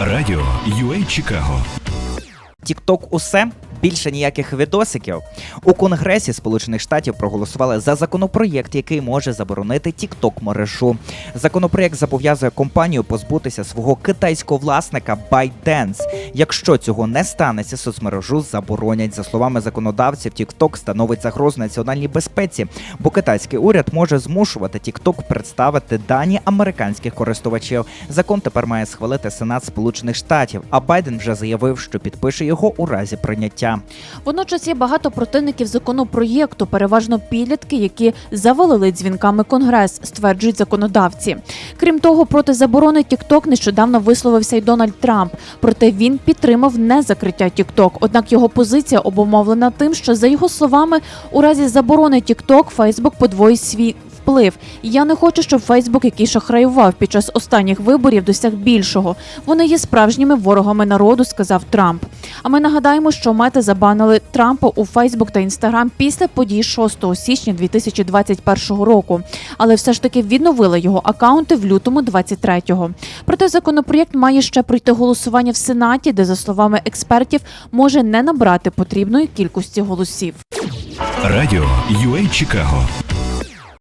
Радіо UA Чикаго. Тікток усе. Більше ніяких відосиків у Конгресі Сполучених Штатів проголосували за законопроєкт, який може заборонити тікток мережу. Законопроєкт зобов'язує компанію позбутися свого китайського власника ByteDance. Якщо цього не станеться, соцмережу заборонять. За словами законодавців, TikTok становить загрозу національній безпеці, бо китайський уряд може змушувати TikTok представити дані американських користувачів. Закон тепер має схвалити Сенат Сполучених Штатів. А Байден вже заявив, що підпише його у разі прийняття. Водночас є багато противників законопроєкту, переважно підлітки, які завалили дзвінками конгрес, стверджують законодавці. Крім того, проти заборони TikTok нещодавно висловився й Дональд Трамп. Проте він підтримав не закриття TikTok. Однак його позиція обумовлена тим, що за його словами, у разі заборони TikTok Facebook подвоїть свій вплив. Я не хочу, щоб Фейсбук, який шахраював під час останніх виборів, досяг більшого. Вони є справжніми ворогами народу, сказав Трамп. А ми нагадаємо, що мети забанили Трампа у Фейсбук та Інстаграм після подій 6 січня 2021 року, але все ж таки відновили його акаунти в лютому 23-го. Проте законопроєкт має ще пройти голосування в Сенаті, де, за словами експертів, може не набрати потрібної кількості голосів. Радіо UA Чикаго.